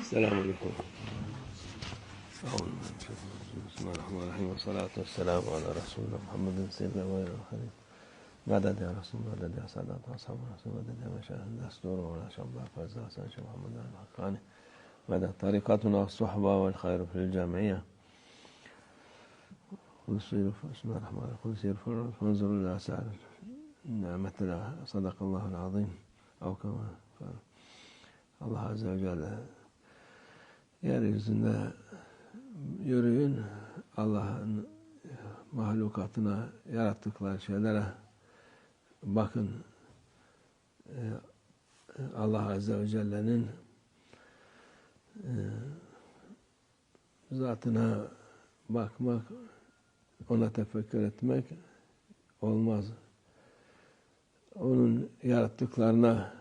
السلام عليكم. بسم الله الرحمن الرحيم. والصلاة والسلام على رسولنا محمد سيدنا الآخرين مدد يا رسول الله مدد يا سادات أصحاب رسول مدد يا مشايخ الدستور ولا شباب فزا شيخ محمد الحقاني مدد طريقتنا الصحبة والخير في الجمعية سيروا بسم الله الرحمن الرحيم. سيروا فانظروا إلى سعر نعمة الله. صدق الله العظيم. أو كما قال Azze ve Celle yeryüzünde yürüyün Allah'ın mahlukatına yarattıkları şeylere bakın Ee, Allah Azze ve Celle'nin e, zatına bakmak ona tefekkür etmek olmaz. Onun yarattıklarına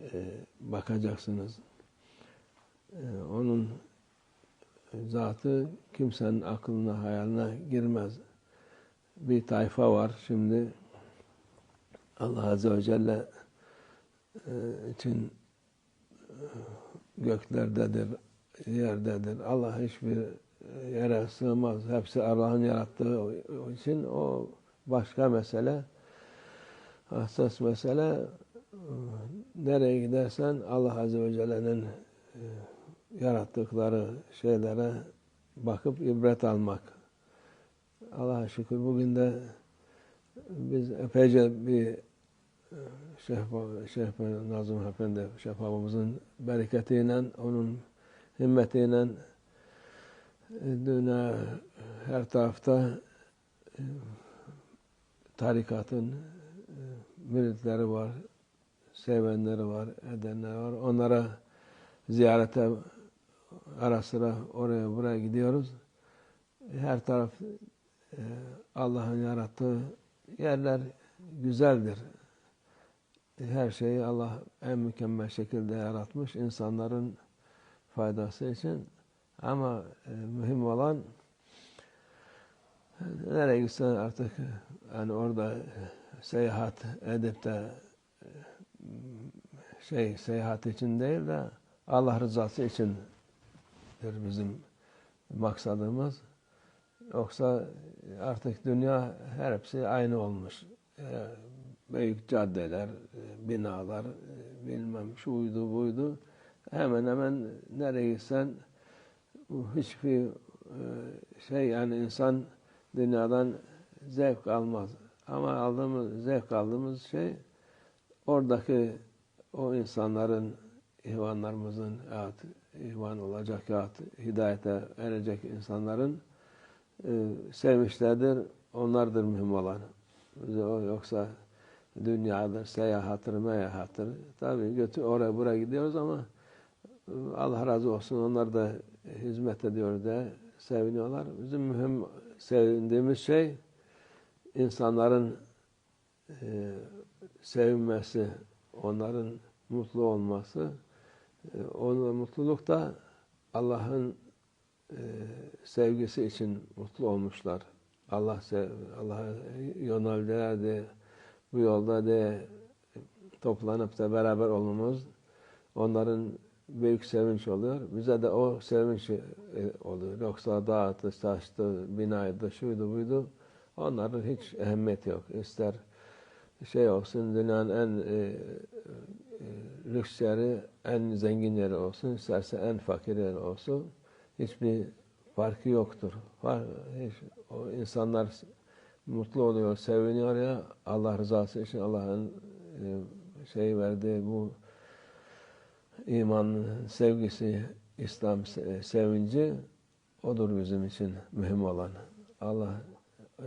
e, bakacaksınız. E, onun zatı kimsenin aklına, hayaline girmez. Bir tayfa var şimdi Allah Azze ve Celle e, için e, göklerdedir, yerdedir. Allah hiçbir yere sığmaz. Hepsi Allah'ın yarattığı için o başka mesele. Hassas mesele nereye gidersen Allah Azze ve Celle'nin e, yarattıkları şeylere bakıp ibret almak. Allah'a şükür bugün de biz epeyce bir e, Şeyh, Şeyh Nazım Efendi Şeyh babamızın bereketiyle, onun himmetiyle e, dünya her tarafta tarikatın müritleri var, sevenleri var, edenler var. Onlara ziyarete ara sıra oraya buraya gidiyoruz. Her taraf e, Allah'ın yarattığı yerler güzeldir. Her şeyi Allah en mükemmel şekilde yaratmış insanların faydası için. Ama e, mühim olan nereye gitsen artık yani orada seyahat edip de şey seyahat için değil de Allah rızası içindir bizim maksadımız. Yoksa artık dünya her hepsi aynı olmuş. Büyük caddeler, binalar, bilmem şuydu buydu. Hemen hemen nereye gitsen hiçbir şey yani insan dünyadan zevk almaz. Ama aldığımız, zevk aldığımız şey oradaki o insanların, ihvanlarımızın, evet, ihvan olacak ya hidayete erecek insanların e, sevmişlerdir. Onlardır mühim olan. Yoksa dünyadır, seyahattır, meyahattır. Tabii götür, oraya buraya gidiyoruz ama e, Allah razı olsun onlar da hizmet ediyor da seviniyorlar. Bizim mühim sevindiğimiz şey insanların e, sevinmesi, onların mutlu olması, onun mutluluk da Allah'ın e, sevgisi için mutlu olmuşlar. Allah Allah'a yöneldiler de bu yolda de toplanıp da beraber olmamız onların büyük sevinç oluyor. Bize de o sevinç oluyor. Yoksa dağıtı, taştı, binaydı, şuydu, buydu. Onların hiç ehemmiyeti yok. İster şey olsun, dünyanın en e, e, lüks yeri, en zengin yeri olsun, isterse en fakir yeri olsun, hiçbir farkı yoktur. Var, hiç, o insanlar mutlu oluyor, seviniyor ya, Allah rızası için Allah'ın e, şey verdiği bu iman sevgisi, İslam sevinci odur bizim için mühim olan. Allah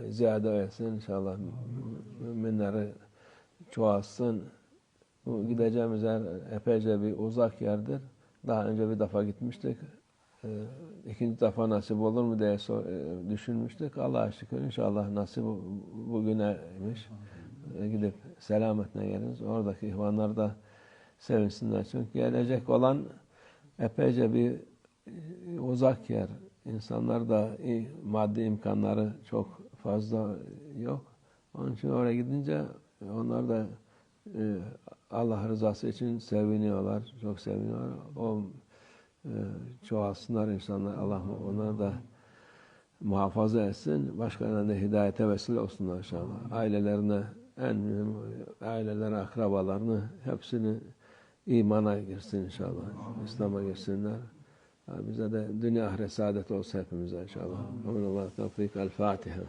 ziyade etsin inşallah müminleri çoğalsın. Bu gideceğimiz yer epeyce bir uzak yerdir. Daha önce bir defa gitmiştik. Ee, ikinci defa nasip olur mu diye sor, e, düşünmüştük. Allah'a şükür inşallah nasip bugüneymiş. Ee, gidip selametle geliriz. Oradaki ihvanlar da sevinsinler. Çünkü gelecek olan epeyce bir e, uzak yer. İnsanlar da maddi imkanları çok fazla yok. Onun için oraya gidince onlar da e, Allah rızası için seviniyorlar, çok seviniyorlar. O e, çoğalsınlar insanlar. Allah onları da muhafaza etsin. Başkalarına da hidayete vesile olsunlar inşallah. Ailelerine, en mühim ailelerine, akrabalarını hepsini imana girsin inşallah. İslam'a girsinler. Bize de dünya ahiret saadet olsa hepimize inşallah. Amin Allah tevfik. El Fatiha.